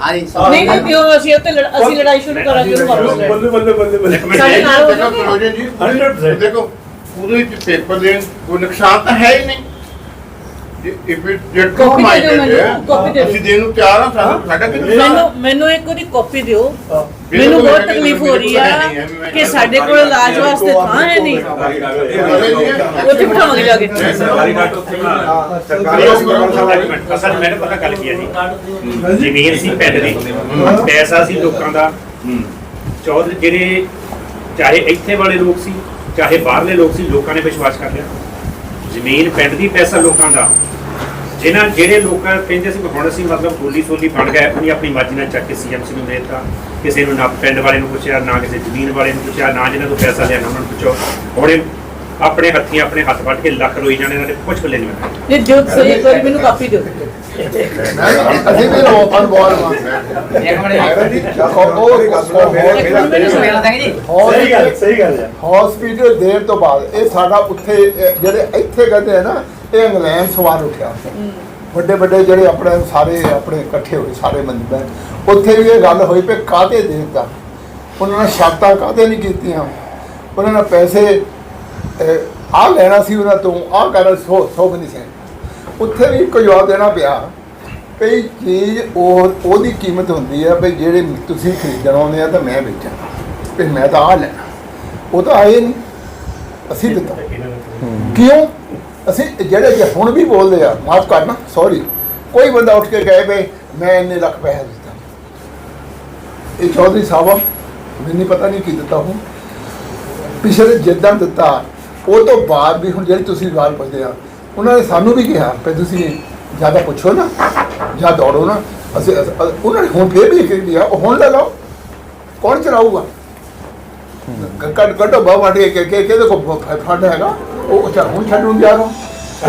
ਨਹੀਂ ਨਹੀਂ ਦਿਓ ਅਸੀਂ ਉੱਤੇ ਲੜ- ਅਸੀਂ ਲੜਾਈ ਸ਼ੁਰੂ ਕਰਾਂਗੇ ਉਹਨੂੰ ਵਾਪਸ ਲੈ ਬੱਲੇ ਬੱਲੇ ਬੱਲੇ ਬੱਲੇ। ਸਾਡੇ ਨਾਲ ਹੋ ਜਾਓਗੇ। ਕਰੋਜਨ ਜੀ 100% ਦੇਖੋ। ਉਹਦੇ ਵਿੱਚ ਪੇਪਰ ਦੇਣ ਕੋਈ ਨੁਕਸਾਨ ਤਾਂ ਹੈ ਹੀ ਨਹੀਂ। If it get to Copy ਦੇ ਦਿਓ ਮਾਈਂਡਡ ਮੈਨੂੰ, copy ਦੇ ਦਿਓ। ਅਸੀਂ ਦੇਣ ਨੂੰ ਤਿਆਰ ਹਾਂ ਸਾਨੂੰ ਸਾਡਾ ਕਿ ਮੈਨੂੰ ਮੈਨੂੰ ਇੱਕ ਉਹਦੀ ਕਾਪੀ ਦਿਓ। ਮੈਨੂੰ ਬਹੁਤ ਹੈ, ਤਕਲੀਫ ਹੋ ਰਹੀ ਹੈ ਆ ਕਿ ਸਾਡੇ ਕੋਲ ਇਲਾਜ ਵਾਸਤੇ ਥਾਂ ਹੈ ਨਹੀਂ। ਉੱਥੇ ਬਿਠਾਵਾਂਗੇ ਜਾ ਕੇ ਸਰਕਾਰੀ ਡਾਕਟਰ ਉੱਥੇ ਬਣਾ ਸਰਕਾਰੀ ਹਸਪਤਾਲ ਮੈਨੂੰ ਪਤਾ ਗੱਲ ਕੀ ਹੈ ਜੀ। ਜ਼ਮੀਨ ਸੀ ਪਿੰਡ ਦੀ। ਪੈਸਾ ਸੀ ਲੋਕਾਂ ਦਾ। ਚੌਧਰੀ ਜਿਹੜੇ ਚਾਹੇ ਇੱਥੇ ਵਾਲੇ ਲੋਕ ਸੀ ਚਾਹੇ ਬਾਹਰਲੇ ਲੋਕ ਸੀ, ਲੋਕਾਂ ਨੇ ਵਿਸ਼ਵਾਸ ਕਰ ਲਿਆ। ਜ਼ਮੀਨ, ਪਿੰਡ ਦੀ ਪੈਸਾ ਲੋਕਾਂ ਦਾ। ਜਿਨ੍ਹਾਂ, ਜਿਹੜੇ ਲੋਕਾਂ ਕਹਿੰਦੇ ਸੀ ਵੀ ਹੁਣ ਅਸੀਂ ਮਤਲਬ ਗੋਲੀ ਸੋਲੀ ਬਣ ਗਏ ਉਹਨੇ ਆਪਣੀ ਮਰਜ਼ੀ ਨਾਲ ਚੱਕ ਕੇ ਸੀਐਮਸੀ ਨੂੰ ਦੇ ਦਿੱਤਾ। ਕਿਸੇ ਨੂੰ ਨਾ ਪਿੰਡ ਵਾਲੇ ਨੂੰ ਪੁੱਛਿਆ, ਨਾ ਕਿਸੇ ਜ਼ਮੀਨ ਵਾਲੇ ਨੂੰ ਪੁੱਛਿਆ, ਨਾ ਜਿਹਨਾਂ ਤੋਂ ਪੈਸਾ ਲਿਆ, ਨਾ ਉਹਨਾਂ ਨੂੰ ਪੁੱਛੋ ਹੁਣ ਆਪਣੇ ਹੱਥੀਂ ਆਪਣੇ ਹੱਥ ਵੱਢ ਕੇ ਲੱਖ ਰੋਈ ਜਾਣੇ, ਇਹਨਾਂ ਦੇ ਕੁਝ ਨਹੀਂ ਮੈਂ ਨਹੀਂ, ਦਿਓ ਸਹੀ ਇੱਕ ਵਾਰੀ ਮੈਨੂੰ ਕਾਪੀ ਦਿਓ। ਅਸੀਂ ਵੀ ਰੋਪਨ ਬੋਲ ਇੱਕ ਮਿੰਟ ਉਹ ਸਹੀ ਗੱਲ ਸਹੀ ਗੱਲ ਹੈ। ਹਸਪੀਟਲ ਦੇਣ ਤੋਂ ਬਾਅਦ ਇਹ ਸਾਡਾ ਉੱਥੇ ਇਹ ਜਿਹੜੇ ਇੱਥੇ ਕਹਿੰਦੇ ਆ ਨਾ ਇਹ ਇੰਗਲੈਂਡ ਸਵਾਰ ਉੱਠਿਆ ਵੱਡੇ ਵੱਡੇ ਜਿਹੜੇ ਆਪਣੇ ਸਾਰੇ ਆਪਣੇ ਇਕੱਠੇ ਹੋਏ ਸਾਰੇ ਮੰਦਰ ਉੱਥੇ ਵੀ ਇਹ ਗੱਲ ਹੋਈ ਪਈ ਕਾਹਦੇ ਦੇਤਾ ਉਹਨਾਂ ਨੇ ਸ਼ਰਤਾਂ ਕਾਹਦੇ ਨਹੀਂ ਕੀਤੀਆਂ ਉਹਨਾਂ ਨੇ ਪੈਸੇ ਆ ਲੈਣਾ ਸੀ ਉਹਨਾਂ ਤੋਂ ਆ ਕਰਨਾ ਸੋ ਸੋ ਨਹੀਂ ਸੀ ਉੱਥੇ ਵੀ ਇੱਕ ਜਵਾਬ ਦੇਣਾ ਪਿਆ ਕਈ ਚੀਜ਼ ਉਹ ਉਹਦੀ ਕੀਮਤ ਹੁੰਦੀ ਹੈ ਵੀ ਜਿਹੜੇ ਤੁਸੀਂ ਖਰੀਦਣ ਆਉਂਦੇ ਆ ਤਾਂ ਮੈਂ ਵੇਚਾਂ ਵੀ ਮੈਂ ਤਾਂ ਆ ਲੈਣਾ। ਉਹ ਤਾਂ ਆਏ ਨਹੀਂ। ਅਸੀਂ ਦਿੱਤਾ। ਕਿਉਂ? ਅਸੀਂ ਜਿਹੜੇ ਜੇ ਹੁਣ ਵੀ ਬੋਲਦੇ ਆ, ਮਾਫ ਕਰਨਾ ਸੌਰੀ ਕੋਈ ਬੰਦਾ ਉੱਠ ਕੇ ਕਹੇ ਵੀ ਮੈਂ ਇੰਨੇ ਲੱਖ ਪੈਸੇ ਦਿੱਤਾ। ਇਹ ਚੌਧਰੀ ਸਾਹਿਬ, ਮੈਨੂੰ ਪਤਾ ਨਹੀਂ ਕੀ ਦਿੱਤਾ ਹੂੰ ਪਿਛਲੇ ਜਿੱਦਾਂ ਦਿੱਤਾ, ਉਹ ਤੋਂ ਬਾਅਦ ਵੀ ਹੁਣ ਜਿਹੜੀ ਤੁਸੀਂ ਗੱਲ ਪੁੱਛਦੇ ਆ ਉਹਨਾਂ ਨੇ ਸਾਨੂੰ ਵੀ ਕਿਹਾ ਕਿ ਤੁਸੀਂ ਜ਼ਿਆਦਾ ਪੁੱਛੋ ਨਾ ਜਾਂ ਦੌੜੋ ਨਾ। ਅਸੀਂ ਉਹਨਾਂ ਨੇ ਹੁਣ ਫੇਰ ਵੀ ਲਿਆ ਉਹ ਹੁਣ ਲੈ ਲਓ ਕੌਣ ਚਲਾਊਗਾ? ਕੱਟ ਕੱਟੋ ਬਾਬਾ ਵਾਟੇ ਕਿ ਕਿ ਕਿਹਦੇ ਕੋ ਫੰਡ ਹੈਗਾ ਉਹ ਅੱਛਾ ਹੁਣ ਛੱਡਣ ਜਾ ਰਹਾ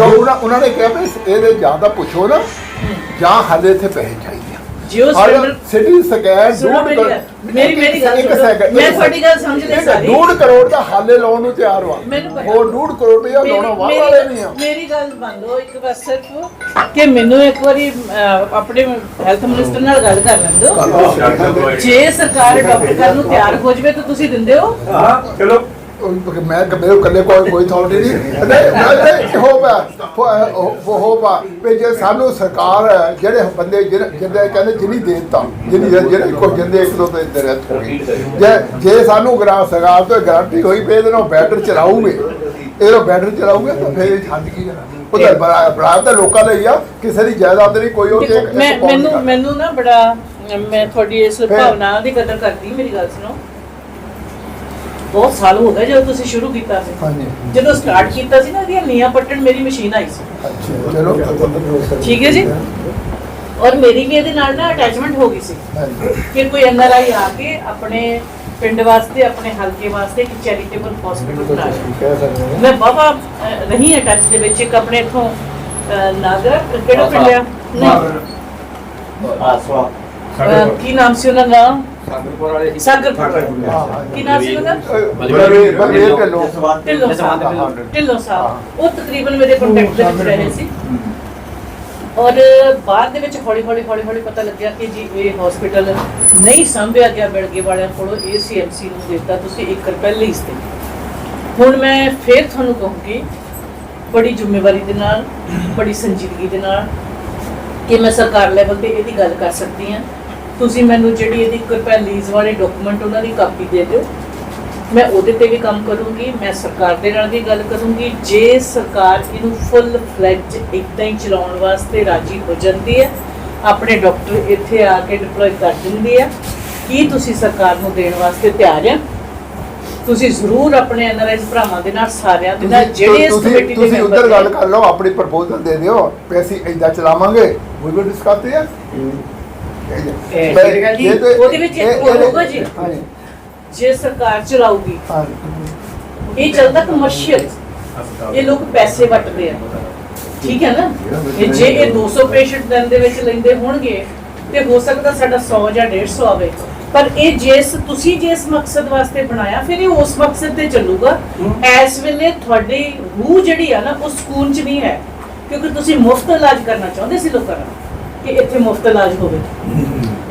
ਉਹਨਾਂ ਉਹਨਾਂ ਨੇ ਕਿਹਾ ਵੀ ਇਹਦੇ ਜ਼ਿਆਦਾ ਪੁੱਛੋ ਨਾ ਜਾਂ ਹਾਲੇ ਇੱਥੇ ਪੈਸੇ ਚਾਹੀਦੇ। ਔਰ ਸਿਲੰਡਰ ਸਿਟੀ ਸਕੈਨ ਸੁਣੋ ਮੇਰੀ ਗੱਲ ਮੇਰੀ ਮੇਰੀ ਗੱਲ ਇੱਕ ਸੁਣੋ। second, ਮੈਂ ਇੱਕ ਤੁਹਾਡੀ ਗੱਲ ਸਮਝ ਲਈ ਸਾਰੀ ਡੂਢ ਕਰੋੜ ਦਾ ਹਾਲੇ ਲਾਉਣ ਨੂੰ ਤਿਆਰ ਵਾ। ਮੈਨੂੰ ਪਤਾ। ਹੋਰ ਡੂਢ ਕਰੋੜ ਰੁਪਇਆ ਮੇਰੀ- ਲਾਉਣਾ ਵਾਹ ਮੇਰੀ- ਵਾਲੇ ਨਹੀਂ ਆ। ਮੇਰੀ ਗੱਲ ਮੰਨ ਲਓ ਇੱਕ ਵਾਰ ਸਿਰਫ ਕਿ ਮੈਨੂੰ ਇੱਕ ਵਾਰੀ ਅਹ, ਆਪਣੇ ਹੈਲਥ ਮਿਨਿਸਟਰ ਨਾਲ ਗੱਲ ਕਰ ਲੈਣ ਦਿਓ। ਜੇ ਸਰਕਾਰ ਡਾਕਟਰ ਕਰਨ ਨੂੰ ਤਿਆਰ ਹੋ ਜਵੇ ਤਾਂ ਤੁਸੀਂ ਦਿੰਦੇ ਹੋ। ਹਾਂ ਚਲੋ। ਉਹ ਮੈਂ ਮੇਰੇ ਕੱਲੇ ਕੋਈ ਕੋਈ ਅਥਾਰਟੀ ਨਹੀਂ। ਨਹੀਂ ਨਹੀਂ ਹੋ ਪਾ ਉਹ ਹੋ ਪਾ ਵੀ ਜੇ ਸਾਨੂੰ ਸਰਕਾਰ ਜਿਹੜੇ ਬੰਦੇ ਜਿਹੜੇ ਕਹਿੰਦੇ ਜਿਨੀ ਦੇਤਾ ਜਿਨੀ ਜਿਹੜੇ ਕੋ ਜਿੰਦੇ ਇੱਕ ਦੋ ਤੇ ਦਰਤ ਹੋ ਗਈ ਜੇ ਜੇ ਸਾਨੂੰ ਗਰਾ ਸਰਕਾਰ ਤੋਂ ਗਾਰੰਟੀ ਹੋਈ ਪਈ ਇਹਦੇ ਨਾਲ ਬੈਟਰ ਚਲਾਉਗੇ ਇਹ ਲੋ ਬੈਟਰ ਚਲਾਉਗੇ ਤਾਂ ਫਿਰ ਛੱਡ ਕੀ ਜਾਣਾ। ਉਹ ਤਾਂ ਬੜਾ ਬੜਾ ਤਾਂ ਲੋਕਾਂ ਲਈ ਆ ਕਿਸੇ ਦੀ ਜਾਇਦਾਦ ਨਹੀਂ ਕੋਈ ਉਹ ਮੈਨੂੰ ਮੈਨੂੰ ਨਾ ਬੜਾ ਮੈਂ ਤੁਹਾਡੀ ਇਸ ਭਾਵਨਾ ਦੀ ਕਦਰ ਕਰਦੀ ਮੇਰੀ ਗੱਲ ਸੁਣੋ। ਬਹੁਤ ਸਾਲ ਹੋ ਗਏ ਜਦੋਂ ਤੁਸੀਂ ਸ਼ੁਰੂ ਕੀਤਾ ਸੀ। ਹਾਂਜੀ। ਜਦੋਂ ਸਟਾਰਟ ਕੀਤਾ ਸੀ ਨਾ ਇਹਦੀਆਂ ਨੀਆਂ ਪੱਟਣ ਮੇਰੀ ਮਸ਼ੀਨ ਆਈ ਸੀ। ਅੱਛਾ ਚਲੋ। ਠੀਕ ਹੈ ਜੀ? ਔਰ ਮੇਰੀ ਵੀ ਇਹਦੇ ਨਾਲ ਨਾ ਅਟੈਚਮੈਂਟ ਹੋ ਗਈ ਸੀ। ਹਾਂਜੀ। ਕਿ ਕੋਈ ਐਨਆਰਆਈ ਆ ਕੇ ਆਪਣੇ ਪਿੰਡ ਵਾਸਤੇ ਆਪਣੇ ਹਲਕੇ ਵਾਸਤੇ ਇੱਕ ਚੈਰੀਟੇਬਲ ਹਸਪੀਟਲ ਹਾਂ। ਮੈਂ ਬਾਬਾ ਰਹੀ ਹਾਂ ਟੱਚ ਦੇ ਵਿੱਚ ਇੱਕ ਆਪਣੇ ਇਥੋਂ ਨਾਗਰ ਕਿਹੜਾ ਪਿੰਡ ਆ? ਨਹੀਂ। ਅਹ, ਕੀ ਨਾਮ ਸੀ ਉਹਨਾਂ ਦਾ? ਸਾਗਰਪੁਰ ਵਾਲੇ ਸੀ ਸਾਗਰਪੁਰ ਹਾਂ, ਹਾਂ। ਕੀ ਨਾਮ ਸੀ ਉਹਨਾਂ ਦਾ ਬਲਵੀਰ ਬਲਵੀਰ ਢਿੱਲੋਂ ਢਿੱਲੋਂ ਸਾਹਿਬ। ਢਿੱਲੋਂ ਸਾਹਿਬ। ਉਹ ਤਕਰੀਬਨ ਮੇਰੇ ਕੰਟੈਕਟ ਦੇ ਵਿੱਚ ਰਹੇ ਸੀ। ਔਰ ਬਾਅਦ ਦੇ ਵਿੱਚ ਹੌਲੀ ਹੌਲੀ ਹੌਲੀ ਹੌਲੀ ਪਤਾ ਲੱਗਿਆ ਕਿ ਜੀ ਇਹ ਹਸਪੀਟਲ ਨਹੀਂ ਸੰਭਿਆ ਗਿਆ ਬਿਲਗੇ ਵਾਲਿਆਂ ਕੋਲੋਂ ਏਸੀਐਮਸੀ ਨੂੰ ਦਿੱਤਾ ਤੁਸੀਂ 1 ਰੁਪਏ ਤੇ ਹੁਣ ਮੈਂ ਫੇਰ ਤੁਹਾਨੂੰ ਕਹੂੰਗੀ ਬੜੀ ਜ਼ਿੰਮੇਵਾਰੀ ਦੇ ਨਾਲ ਬੜੀ ਸੰਜੀਦਗੀ ਦੇ ਨਾਲ ਕਿ ਮੈਂ ਸਰਕਾਰ ਲੈਵਲ ਤੇ ਇਹਦੀ ਗੱਲ ਕਰ ਸਕਦੀ ਹਾਂ। ਤੁਸੀਂ ਮੈਨੂੰ ਜਿਹੜੀ ਇਹਦੀ 1 ਰੁਪਏ ਲੀਜ਼ ਵਾਲੇ ਡਾਕੂਮੈਂਟ ਉਹਨਾਂ ਦੀ ਕਾਪੀ ਦੇ ਦਿਓ। ਮੈਂ ਉਹਦੇ ਤੇ ਵੀ ਕੰਮ ਕਰੂੰਗੀ ਮੈਂ ਸਰਕਾਰ ਦੇ ਨਾਲ ਵੀ ਗੱਲ ਕਰੂੰਗੀ। ਜੇ ਸਰਕਾਰ ਇਹਨੂੰ ਫੁੱਲ ਫਲੈਜ ਇਦਾਂ ਹੀ ਚਲਾਉਣ ਵਾਸਤੇ ਰਾਜੀ ਹੋ ਜਾਂਦੀ ਹੈ ਆਪਣੇ ਡਾਕਟਰ ਇੱਥੇ ਆ ਕੇ ਡਿਪਲੋਏ ਕਰ ਦਿੰਦੀ ਹੈ ਕੀ ਤੁਸੀਂ ਸਰਕਾਰ ਨੂੰ ਦੇਣ ਵਾਸਤੇ ਤਿਆਰ ਆ ਤੁਸੀਂ ਜ਼ਰੂਰ ਆਪਣੇ ਐਨਆਰਆਈਜ਼ ਭਰਾਵਾਂ ਦੇ ਨਾਲ ਸਾਰਿਆਂ ਦੇ ਨਾਲ ਜਿਹੜੇ ਇਸ ਕਮੇਟੀ ਦੇ ਤੁਸੀਂ ਉੱਧਰ ਗੱਲ ਕਰ ਲਓ ਆਪਣੀ ਪ੍ਰਪੋਜ਼ਲ ਦੇ ਦਿਓ ਅਸੀਂ ਏਦਾਂ ਚਲਾਵਾਂਗੇ ਵੀ ਵੀ ਡਿਸਕਸ ਹੈ। ਇਹ ਸ਼੍ਰੀਕਾਲ ਜੀ, ਉਹਦੇ ਵਿੱਚ ਇੱਕ ਹੋਰ ਹੋਊਗਾ ਜੀ। ਹਾਂਜੀ। ਜੇ ਸਰਕਾਰ ਚਲਾਊਗੀ ਹਾਂਜੀ। ਇਹ ਚੱਲਦਾ ਕਮਰਸ਼ੀਅਲ ਇਹ ਲੋਕ ਪੈਸੇ ਵਟਦੇ ਆ। ਠੀਕ ਹੈ ਨਾ? ਇਹ ਜੇ ਇਹ 200 ਪੇਸ਼ੈਂਟ ਦਿਨ ਦੇ ਵਿੱਚ ਲੈਂਦੇ ਹੋਣਗੇ ਤੇ ਹੋ ਸਕਦਾ ਸਾਡਾ 100 ਜਾਂ 150 ਆਵੇ। ਪਰ ਇਹ ਜਿਸ ਤੁਸੀਂ ਜਿਸ ਮਕਸਦ ਵਾਸਤੇ ਬਣਾਇਆ ਫਿਰ ਇਹ ਉਸ ਮਕਸਦ ਤੇ ਚੱਲੂਗਾ। ਇਸ ਵੇਲੇ ਤੁਹਾਡੀ ਰੂਹ ਜਿਹੜੀ ਆ ਨਾ ਉਹ ਸਕੂਨ ਚ ਨਹੀਂ ਹੈ। ਕਿਉਂਕਿ ਤੁਸੀਂ ਮੁਫਤ ਇਲਾਜ ਕਰਨਾ ਚਾਹੁੰਦੇ ਸੀ ਲੋਕਾਂ ਦਾ ਕਿ ਇੱਥੇ ਮੁਫਤ ਇਲਾਜ ਹੋਵੇ।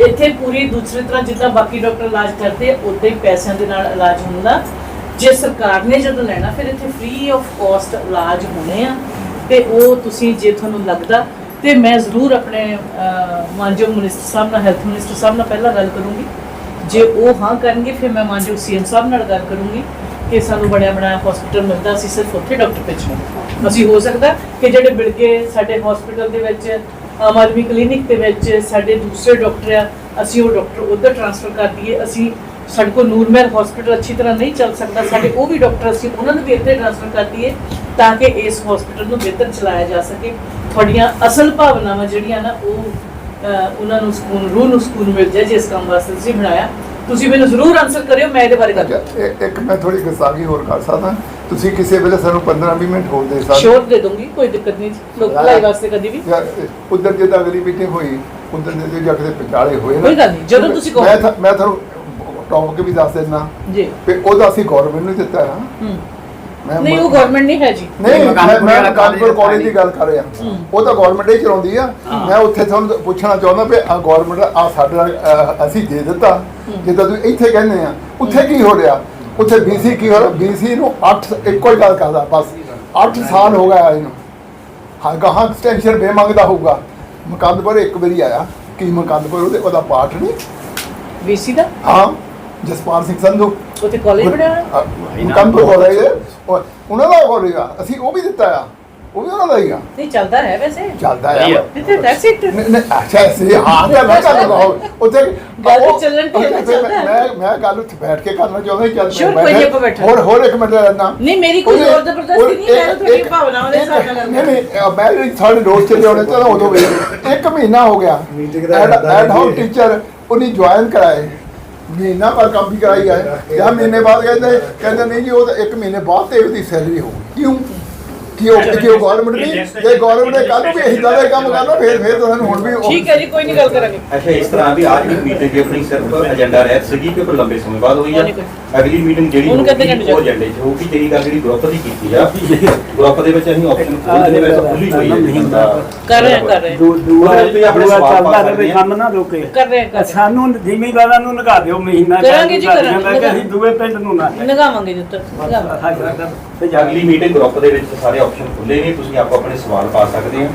ਇੱਥੇ ਪੂਰੀ ਦੂਸਰੀ ਤਰ੍ਹਾਂ ਜਿੱਦਾਂ ਬਾਕੀ ਡਾਕਟਰ ਇਲਾਜ ਕਰਦੇ ਆ ਉਦਾਂ ਹੀ ਪੈਸਿਆਂ ਦੇ ਨਾਲ ਇਲਾਜ ਹੁੰਦਾ। ਜੇ ਸਰਕਾਰ ਨੇ ਜਦੋਂ ਲੈਣਾ ਫਿਰ ਇੱਥੇ ਫ੍ਰੀ ਆਫ ਕਾਸਟ ਇਲਾਜ ਹੋਣੇ ਆ। ਤੇ ਉਹ ਤੁਸੀਂ ਜੇ ਤੁਹਾਨੂੰ ਲੱਗਦਾ ਤੇ ਮੈਂ ਜ਼ਰੂਰ ਆਪਣੇ ਅਹ, ਮਾਨਯੋਗ ਮਿਨਿਸਟਰ ਸਾਹਿਬ ਨਾਲ ਹੈਲਥ ਮਿਨਿਸਟਰ ਸਾਹਿਬ ਨਾਲ ਪਹਿਲਾਂ ਗੱਲ ਕਰੂੰਗੀ। ਜੇ ਉਹ ਹਾਂ ਕਰਨਗੇ ਫਿਰ ਮੈਂ ਮਾਨਯੋਗ ਸੀਐਮ ਸਾਹਿਬ ਨਾਲ ਗੱਲ ਕਰੂੰਗੀ ਕਿ ਸਾਨੂੰ ਬਣਿਆ ਬਣਾਇਆ ਹਸਪੀਟਲ ਮਿਲਦਾ। ਸੀ ਸਿਰਫ ਉੱਥੇ ਡਾਕਟਰ ਭੇਜਣਾ। ਅਸੀਂ ਹੋ ਸਕਦਾ ਕਿ ਜਿਹੜੇ ਬਿਲਗੇ ਸਾਡੇ ਹਸਪੀਟਲ ਦੇ ਵਿੱਚ ਆਮ ਆਦਮੀ ਕਲੀਨਿਕ ਦੇ ਵਿੱਚ ਸਾਡੇ ਦੂਸਰੇ ਡਾਕਟਰ ਆ, ਅਸੀਂ ਉਹ ਡਾਕਟਰ ਉੱਧਰ ਟ੍ਰਾਂਸਫਰ ਕਰ ਦਈਏ, ਅਸੀਂ ਸਾਡੇ ਕੋਲ ਨੂਰਮਹਿਰ ਹਸਪੀਟਲ ਅੱਛੀ ਤਰ੍ਹਾਂ ਨਹੀਂ ਚੱਲ ਸਕਦਾ, ਸਾਡੇ ਉਹ ਵੀ ਡਾਕਟਰ ਅਸੀਂ ਉਹਨਾਂ ਨੂੰ ਵੀ ਇੱਥੇ ਟ੍ਰਾਂਸਫਰ ਕਰ ਦਈਏ ਤਾਂ ਕਿ ਇਸ ਹਸਪੀਟਲ ਨੂੰ ਬਿਹਤਰ ਚਲਾਇਆ ਜਾ ਸਕੇ। ਤੁਹਾਡੀਆਂ ਅਸਲ ਭਾਵਨਾਵਾਂ ਜਿਹੜੀਆਂ ਨਾ, ਉਹ ਉਹਨਾਂ ਨੂੰ ਸਕੂਨ, ਰੂਹ ਨੂੰ ਸਕੂਨ ਮਿਲ ਜਾਏ ਜਿਸ ਕੰਮ ਵਾਸਤੇ ਤੁਸੀਂ ਬਣਾਇਆ। ਤੁਸੀਂ ਮੈਨੂੰ ਜ਼ਰੂਰ ਆਨਸਰ ਕਰਿਓ ਮੈਂ ਇਹਦੇ ਬਾਰੇ ਗੱਲ ਅੱਛਾ, ਇੱਕ- ਮੈਂ ਥੋੜੀ ਗੁਸਾਖੀ ਹੋਰ ਕਰ ਸਕਦਾ। ਤੁਸੀਂ ਕਿਸੇ ਵੇਲੇ ਸਾਨੂੰ 15-20 ਮਿੰਟ ਹੋਰ ਦੇ ਸਕਦੇ ਸ਼ੋਰ ਦੇ ਦੂੰਗੀ ਕੋਈ ਦਿੱਕਤ ਨਹੀਂ ਲੋਕ ਭਲਾਈ ਵਾਸਤੇ ਕਦੀ ਵੀ। ਉਧਰ ਜਿੱਦਾਂ ਅਗਲੀ ਮੀਟਿੰਗ ਹੋਈ ਉਧਰ ਦੇ ਜਾ ਕੇ ਵਿਚਾਲੇ ਹੋਏ ਨਾ। ਕੋਈ ਗੱਲ ਨਹੀਂ, ਜਦੋਂ ਤੁਸੀਂ ਕਹੋ। ਮੈਂ ਮੈਂ ਤੁਹਾਨੂੰ ਟੌਪਿਕ ਵੀ ਦੱਸ ਦਿੰਦਾ। ਜੀ। ਵੀ ਉਹਦਾ ਅਸੀਂ ਗਵਰਨਮੈਂਟ ਨੂੰ ਦਿੱਤਾ ਹੈ। ਨਹੀਂ ਉਹ ਗਵਰਨਮੈਂਟ ਨਹੀਂ ਹੈ ਜੀ। ਨਹੀਂ ਮੈਂ ਮੈਂ ਕਾਨਪੁਰ ਕਾਲਜ ਦੀ ਗੱਲ ਕਰ ਰਿਹਾ। ਉਹ ਤਾਂ ਗਵਰਨਮੈਂਟ ਹੀ ਚਲਾਉਂਦੀ ਆ। ਮੈਂ ਉੱਥੇ ਤੁਹਾਨੂੰ ਪੁੱਛਣਾ ਚਾਹੁੰਦਾ ਵੀ ਆ ਗਵਰਨਮੈਂਟ ਆ ਸਾਡਾ ਅਸੀਂ ਦੇ ਦਿੱਤਾ। ਜਿੱਦਾਂ ਤੁਸੀਂ ਇੱਥੇ ਕਹਿੰਦੇ ਆ। ਉੱਥੇ ਕੀ ਹੋ ਰਿਹਾ? ਉੱਥੇ ਬੀਸੀ ਕੀ ਹੋ ਰਿਹਾ? ਬੀਸੀ ਨੂੰ 8 ਇੱਕੋ ਹੀ ਗੱਲ ਕਰਦਾ ਬਸ। 8 ਸਾਲ ਹੋ ਗਿਆ ਇਹਨੂੰ। ਹਾਂ ਗਾਹਾਂ ਐਕਸਟੈਂਸ਼ਨ ਬੇ ਮੰਗਦਾ ਹੋਊਗਾ। ਮੁਕੰਦਪੁਰ ਇੱਕ ਵਾਰੀ ਆਇਆ। ਕੀ ਮੁਕੰਦਪੁਰ ਉਹਦੇ ਉਹਦਾ ਪਾਰਟ ਨਹੀਂ? ਵੀਸੀ ਦਾ? ਹਾਂ। ਜਸਪਾਲ ਸਿੰਘ ਸੰਧੂ। ਉੱਥੇ ਕਾਲਜ ਬਣਿਆ ਹੋਇਆ? ਮੁਕੰਦਪੁਰ ਹੋ ਰਿਹਾ ਹੈ। ਉਹ- ਉਹਨਾਂ ਦਾ ਹੋ ਰਿਹਾ ਅਸੀਂ ਉਹ ਵੀ ਦਿੱਤਾ ਆ। ਉਹ ਵੀ ਉਹਨਾਂ ਦਾ ਹੀ ਆ। ਨਹੀਂ ਚੱਲਦਾ ਹੈ ਵੈਸੇ। ਚੱਲਦਾ। ਆ ਇੱਥੇ ਟੈਕਸ ਇਟ ਨਹੀਂ ਨਹੀਂ ਅੱਛਾ ਸੀ ਹਾਂ ਗੱਲ ਨਾ ਕਰ ਲਓ ਉੱਥੇ ਗੱਲ ਚੱਲਣ ਹੈ ਉੱਥੇ ਮੈਂ- ਚੱਲਦਾ ਹੈ। ਮੈਂ ਮੈਂ ਗੱਲ ਉੱਥੇ ਬੈਠ ਕੇ ਕਰਨਾ ਚਾਹੁੰਦਾ ਚੱਲ ਮੈਂ ਕੋਈ ਨਹੀਂ, ਬੈਠਾ। ਆਪਾਂ ਬੈਠੇ। ਹੋਰ ਹੋਰ ਇੱਕ ਮਿੰਟ ਰਹਿਣਾ। ਨਹੀਂ, ਮੇਰੀ ਕੋਈ ਜ਼ੋਰ ਜ਼ਬਰਦਸਤੀ ਨਹੀਂ, ਮੈਂ ਤਾਂ ਤੁਹਾਡੀ ਭਾਵਨਾਵਾਂ ਦੇ ਹਿਸਾਬ ਨਾਲ। ਨਹੀਂ ਨਹੀਂ ਮੈਂ ਵੀ ਸਾਡੇ ਦੋਸਤ ਚਲੇ ਆਉਣੇ ਤਾਂ ਉਦੋਂ ਵੀ। ਇੱਕ ਮਹੀਨਾ ਹੋ ਗਿਆ। Meeting ਦਾ ਐਡ ਹੁੰਦਾ ਐਡ ਹਾਊਸ ਹੈ। ਟੀਚਰ ਉਹਨੇ ਜੁਆਇਨ ਕਰਾਏ। ਮਹੀਨਾ ਪਰ ਕੰਮ ਵੀ ਕਰਾਈ ਆਏ ਜਾਂ ਮਹੀਨੇ ਬਾਅਦ ਕਹਿੰਦੇ ਕਹਿੰਦੇ ਨਹੀਂ ਜੀ, ਉਹ ਤਾਂ ਇੱਕ ਮਹੀਨੇ ਬਾਅਦ ਤੇ ਉਹਦੀ ਸੈਲਰੀ ਹੋਊਗੀ। ਕਿਉਂ? ਕਿਉਂ ਕਿਉਂ ਗਵਰਨਮੈਂਟ ਨਹੀਂ ਜੇ ਗਵਰਨਮੈਂਟ ਨੇ ਕੱਲ ਨੂੰ ਵੀ ਇਦਾਂ ਦਾ ਕੰਮ ਕਰਨਾ ਫਿਰ ਫਿਰ ਤੁਹਾਨੂੰ ਹੁਣ ਵੀ ਉਹ- ਠੀਕ ਹੈ ਜੀ ਕੋਈ ਨਹੀਂ ਗੱਲ ਕਰਾਂਗੇ। ਅੱਛਾ ਇਸ ਤਰ੍ਹਾਂ ਵੀ ਅੱਜ ਦੀ ਮੀਟਿੰਗ ਆਪਣੀ ਸਿਰਫ ਏਜੰਡਾ ਰਹਿਤ ਸੀਗੀ ਕਿ ਕੋਈ ਲੰਬੇ ਸਮੇਂ ਬਾਅਦ ਹੋਈ ਆ? ਅਗਲੀ ਮੀਟਿੰਗ ਜਿਹੜੀ ਉਹ ਏਜੰਡੇ 'ਚ ਹੋਊਗੀ ਜਿਹੜੀ ਗੱਲ ਜਿਹੜੀ ਗਰੁੱਪ ਦੀ ਕੀਤੀ ਆ। ਗਰੁੱਪ ਦੇ ਵਿੱਚ ਅਸੀਂ ਆਪਸ਼ਨ ਖੋਲ੍ਹ ਦੇ ਵਿੱਚ ਖੁੱਲੀ ਹੋਈ ਹੈ ਜੀ ਬੰਦਾ ਕਰ ਰਹੇ ਕਰ ਰਹੇ ਦੂਆ ਚੱਲਦਾ ਰਹੇ ਕੰਮ ਨਾ ਰੁਕੇ। ਕਰ ਰਹੇ ਸਾਨੂੰ ਜ਼ਿਮੀਂਦਾਰਾਂ ਨੂੰ ਲਗਾ ਦਿਓ ਮਹੀਨਾ ਕਰਾਂਗੇ ਜੀ, ਕਰਾਂਗੇ, ਮੈਂ ਕਿਹਾ ਅਸੀਂ ਦੂਏ ਪਿੰਡ ਨੂੰ ਨਾ ਹਾਂ। ਲਗਾਵਾਂਗੇ ਜੀ ਉੱਤਰ। ਲਗਾਵਾਂਗੇ ਤੇ ਅਗਲੀ ਮੀਟਿੰਗ ਗਰੁੱਪ ਦੇ ਵਿੱਚ ਸਾਰੇ ਆਪਸ਼ਨ ਖੁੱਲੇ ਨੇ ਤੁਸੀਂ ਆਪੋ ਆਪਣੇ ਸਵਾਲ ਪਾ ਸਕਦੇ ਆ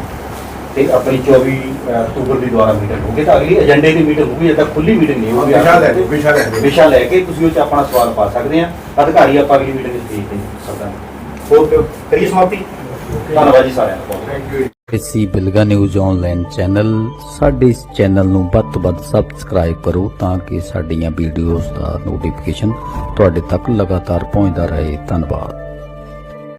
ਤੇ ਆਪਣੀ 24 ਅਕਤੂਬਰ ਦੀ ਦੁਆਰਾ ਮੀਟਿੰਗ ਹੋਊਗੀ। ਤਾਂ ਅਗਲੀ ਏਜੰਡੇ ਦੀ ਮੀਟਿੰਗ ਹੋਊਗੀ ਜਦ ਤੱਕ ਖੁੱਲੀ ਮੀਟਿੰਗ ਨਹੀਂ ਹੋਊਗੀ। ਵਿਸ਼ਾ ਲੈ ਕੇ ਵਿਸ਼ਾ ਲੈ ਕੇ ਵਿਸ਼ਾ ਲੈ ਕੇ ਤੁਸੀਂ ਉਹ ਚ ਆਪਣਾ ਸਵਾਲ ਪਾ ਸਕਦੇ ਆ। ਅਧਿਕਾਰੀ ਆਪਾਂ ਅਗਲੀ ਮੀਟਿੰਗ ਵਿੱਚ ਭੇਜ ਦੇ ਸਕਦਾ ਹੋਰ ਕਰੀਏ ਸਮਾਪਤੀ? ਧੰਨਵਾਦ ਜੀ ਸਾਰਿਆਂ ਦਾ। ਬਹੁਤ ਥੈਂਕ ਯੂ ਇਸੀ ਬਿਲਗਾ ਨਿਊਜ਼ ਆਨਲਾਈਨ ਚੈਨਲ ਸਾਡੇ ਇਸ ਚੈਨਲ ਨੂੰ ਵੱਧ ਤੋਂ ਵੱਧ ਸਬਸਕ੍ਰਾਈਬ ਕਰੋ ਤਾਂ ਕਿ ਸਾਡੀਆਂ ਵੀਡੀਓਜ਼ ਦਾ ਨੋਟੀਫਿਕੇਸ਼ਨ ਤੁਹਾਡੇ ਤੱਕ ਲਗਾਤਾਰ ਪਹੁੰਚਦਾ ਰਹੇ। ਧੰਨਵਾਦ।